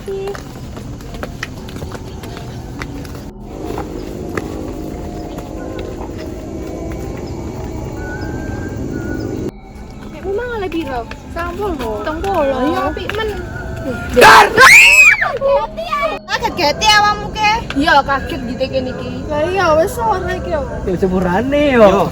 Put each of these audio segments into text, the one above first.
kasih. Iya, men. Kaget ya ke? Iya, kaget gitu kayak niki. Iya wes. Ya, ya sepurane yo.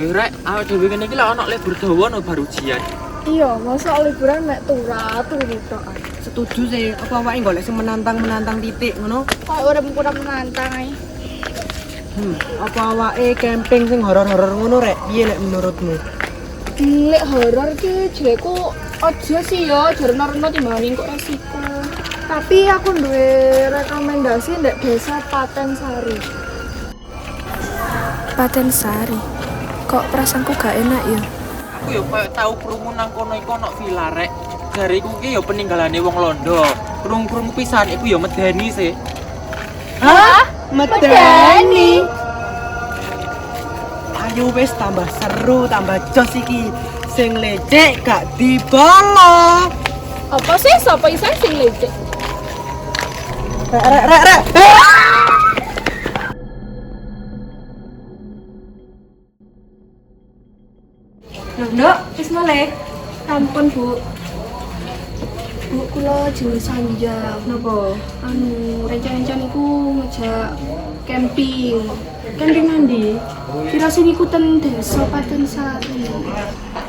Rek, awak dhewe kene iki ana libur dawa no baru ujian. Iya, masa liburan nek turat turu tok. Setuju sih, apa awake golek sing menantang-menantang titik ngono? Kok urip kurang menantang ae. Hmm, apa awake camping sing horor-horor ngono rek? Piye lek menurutmu? Lek horor ki jeku aja sih yo, jarno-reno timbangin kok resiko. Tapi aku duwe rekomendasi ndek desa Paten Sari. Paten Sari. Kok perasaanku gak enak ya? Aku yo koyo tau krungu nang kono iku ana villa rek. Jare iku ki yo peninggalane wong Londo. Krungu-krungu pisan iku yo medeni sih. Hah? Medeni. Ayo wis tambah seru, tambah jos iki. Sing lecek gak dibolo. Apa sih sapa isan sing lecek? Rek rek rek rek. Nduk, wis mulai. Ampun, Bu. Bu, kula jeneng Sanja. Napa? Anu, rencana-rencana iku ngejak camping. Camping nandi? Kira sini ku ten desa Paten Sari.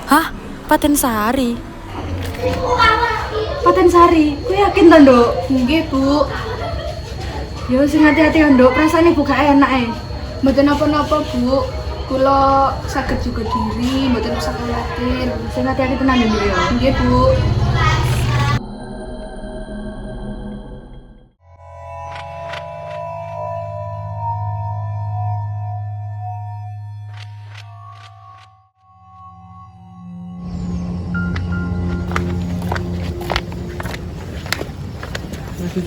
Hah? Paten Sari? Paten Sari? Ku yakin ta, Nduk? Nggih, Bu. Yo sing hati-hati ya, Nduk. Perasaane buka enak e. Mboten napa-napa, Bu. Kula saged juga diri, mboten usah khawatir. Sing hati-hati tenan ya, Nduk ya. Nggih, Bu. Eh,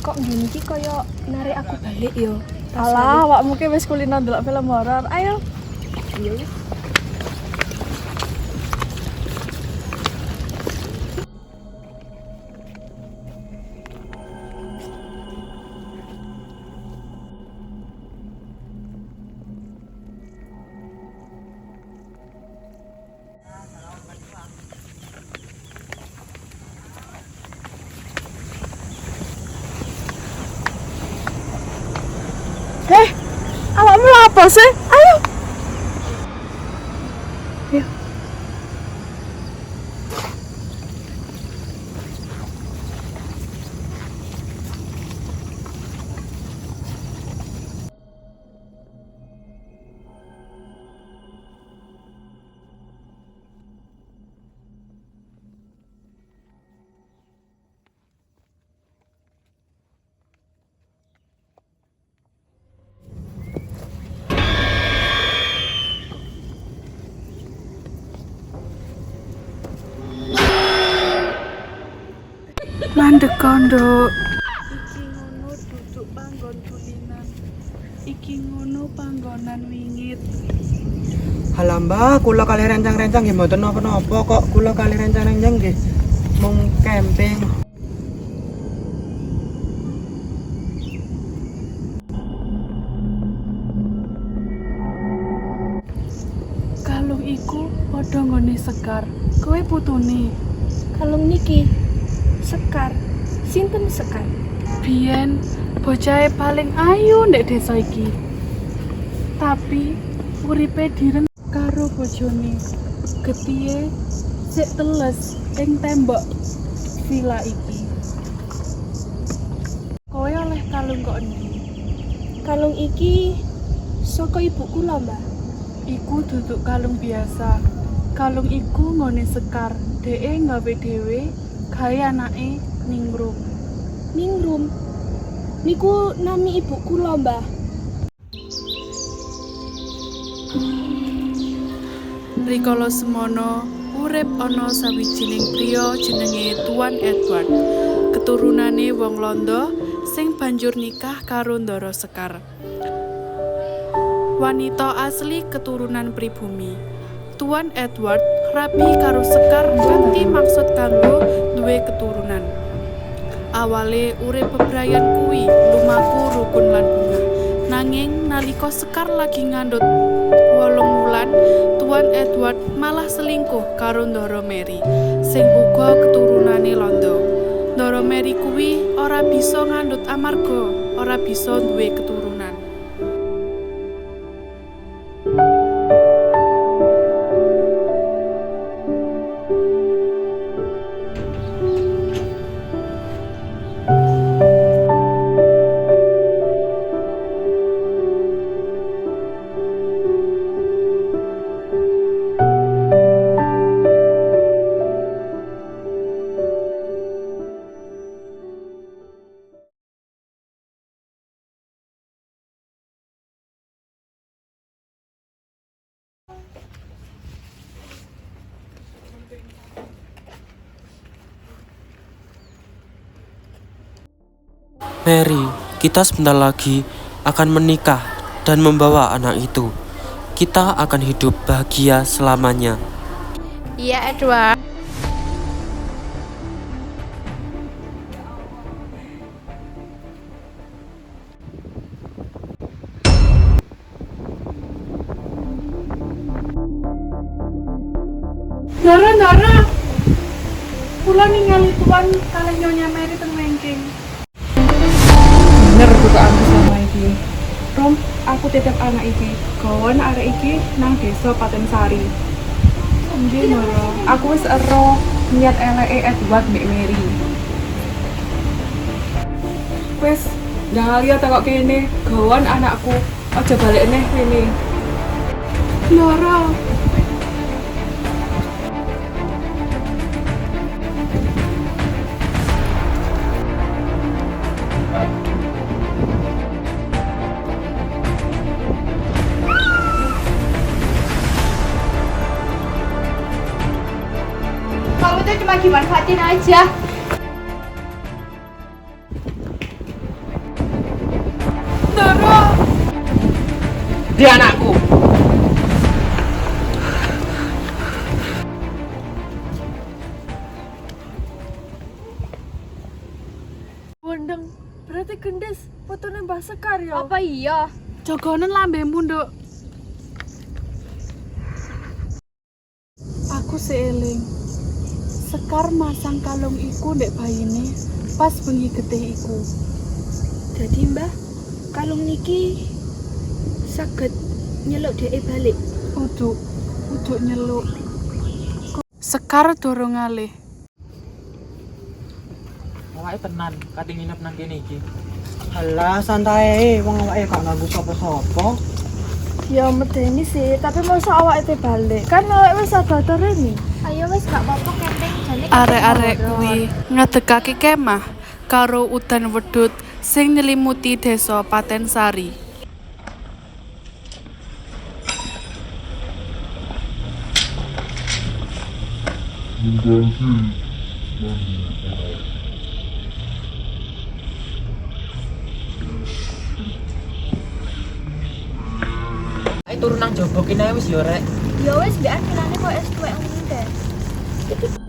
kok ngene iki kaya narik aku balik yo. Alah, awakmu ki wis kulino ndelok film horor. Ayo. Iya wis. Awakmu lho apa sih? Ayo. Mandek kondo. Iki ngono duduk panggon kulinan. Iki ngono panggonan wingit. Halah Mbah, kula kali rencang-rencang nggih mboten napa-napa kok. Kula kali rencang-rencang nggih mung camping. Kalung iku padha nggone sekar. Kowe putune. Kalung niki Sekar. Sinten Sekar? Biyen bocahe paling ayu ndek desa iki. Tapi uripe direng karo bojone. Getihe sik teles ing tembok villa iki. Kowe oleh kalung kok endi? Kalung iki saka ibuku lho, Mbak. Iku duduk kalung biasa. Kalung iku nggone sekar. Deke nggawe dhewe gawe anake ningrum. Ningrum. Niku nami ibuku Mbah. Rikala semono urip ana sawijining priya jenenge Tuan Edward. Keturunane wong Londo sing banjur nikah karo Ndara Sekar. Wanita asli keturunan pribumi. Tuan Edward rabi karo Sekar kanthi maksud kanggo duwe keturunan. Awale urip bebrayan kuwi lumaku rukun lan bungah. Nanging nalika Sekar lagi ngandut wolung wulan, Tuan Edward malah selingkuh karo Ndara Mary, sing uga keturunane Londo. Ndara Mary kuwi ora bisa ngandut amarga ora bisa duwe keturunan. Mary, kita sebentar lagi akan menikah dan membawa anak itu. Kita akan hidup bahagia selamanya. Iya, Edward. Ndara, Ndara. Kula ningali Tuan kalih Nyonya Mary. Dugaanku sama iki. Rom, aku titip anak iki. Kawan arek iki nang desa Patensari. Nggih, Ndara. Aku wis ero niat eleke Edward mbek Mary. Wes, jangan lihat kok kene. Gawan anakku. Aja balik neh kene. Ndara, Cuma dimanfaatin aja. Dia anakku. Wendeng, berarti gendis fotonya Mbah Sekar ya? Apa iya? Jogonen lambemu, Nduk. Aku seeling. Sekar masang kalung iku ndek bayine pas bengi getih iku. Jadi mbah, kalung niki saged nyeluk dhek balik. Uduk, uduk nyeluk. Sekar dorong ngalih. Awake tenan, kate nginep nang kene iki. Alah santai, wong awake gak nganggo sapa-sapa. Ya medeni sih, tapi masa awak itu balik? Kan awak wis ada ini. Ayo wes gak apa-apa. Arek-arek kuwi ngedekake kemah karo udan wedhut sing nyelimuti desa Patensari. Ayo turun nang jobo kene ae wis yo rek. Ya wes biar filane kok es tuwek ngono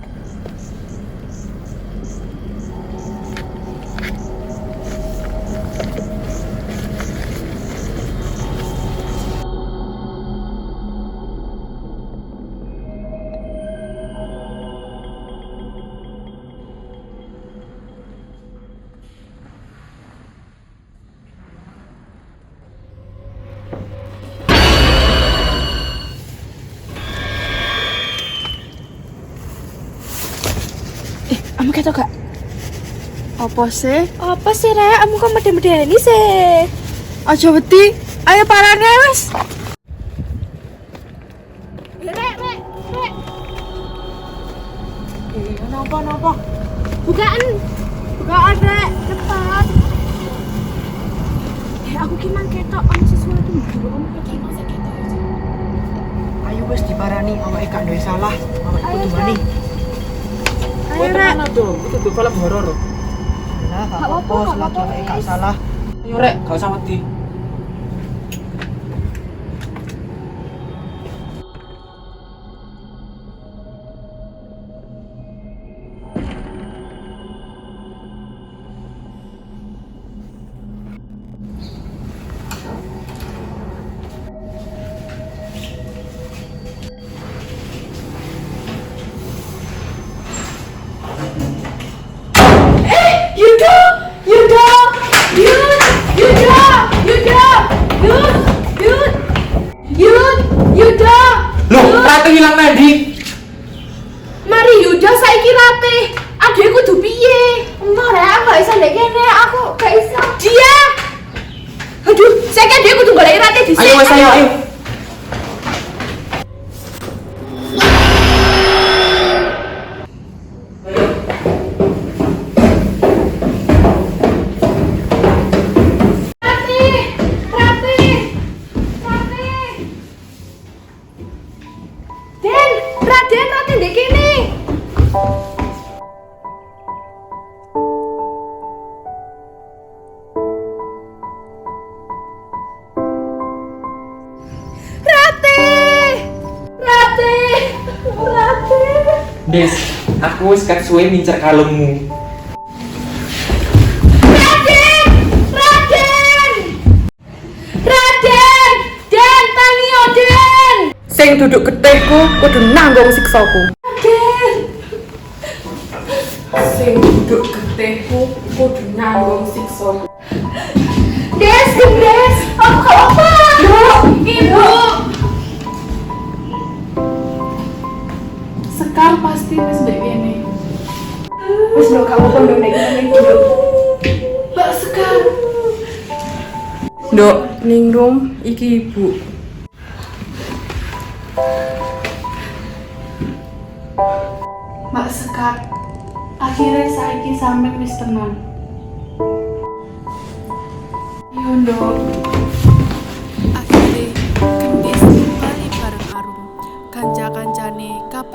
Kamu ketok gak? Apa sih? Apa sih Rek? Kamu kok mede-medeni sih? Aja wedi. Ayo parane wis. Rek, Rek, Rek. Eh, napa napa? Bukaan. Bukaan, Rek. Cepat. Eh aku ki mang ketok ono sesuatu mbok kamu ketok. Ayo wis diparani awake gak duwe salah. Awake kudu wani. Rek. tenan tuh, itu tuh film horor. Lah gak apa-apa, gak salah. Ayo rek, gak usah irate. Adek kudu piye? Ora ya, aku gak iso ndek kene, aku gak bisa. Dia. Aduh, saya kan dia kudu golek irate dhisik. Ayo wes ayo ayo. Des, aku wis kat suwe mincer kalungmu. Raden! Raden! Raden! Den, tangi yo, Den! Sing duduk getihku kudu nanggung siksaku. Den! Sing duduk getihku kudu nanggung siksaku. Des, Des! Aku apa? Ibu! Ibu! Sekar pasti wis ndek kene. Wis lho kamu kondo nek ngene duduk. Mbak Sekar. Nduk, ningrum iki ibu. Mbak Sekar. Akhirnya saiki sampean wis tenang. Yo ndok. Akhirnya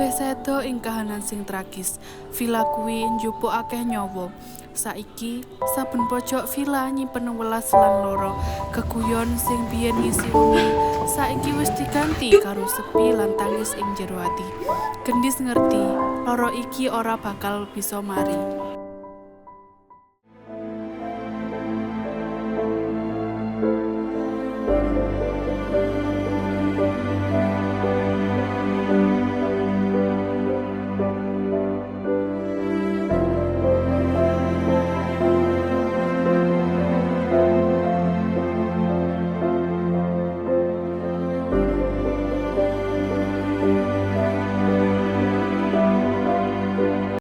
Kabeh sedo ing kahanan sing tragis. Villa kuwi njupuk akeh nyawa. Saiki saben pojok villa nyimpen welas lan loro. Keguyon sing biyen ngisi wengi saiki wis diganti karo sepi lan tangis ing jero ati. Gendis ngerti, loro iki ora bakal bisa mari.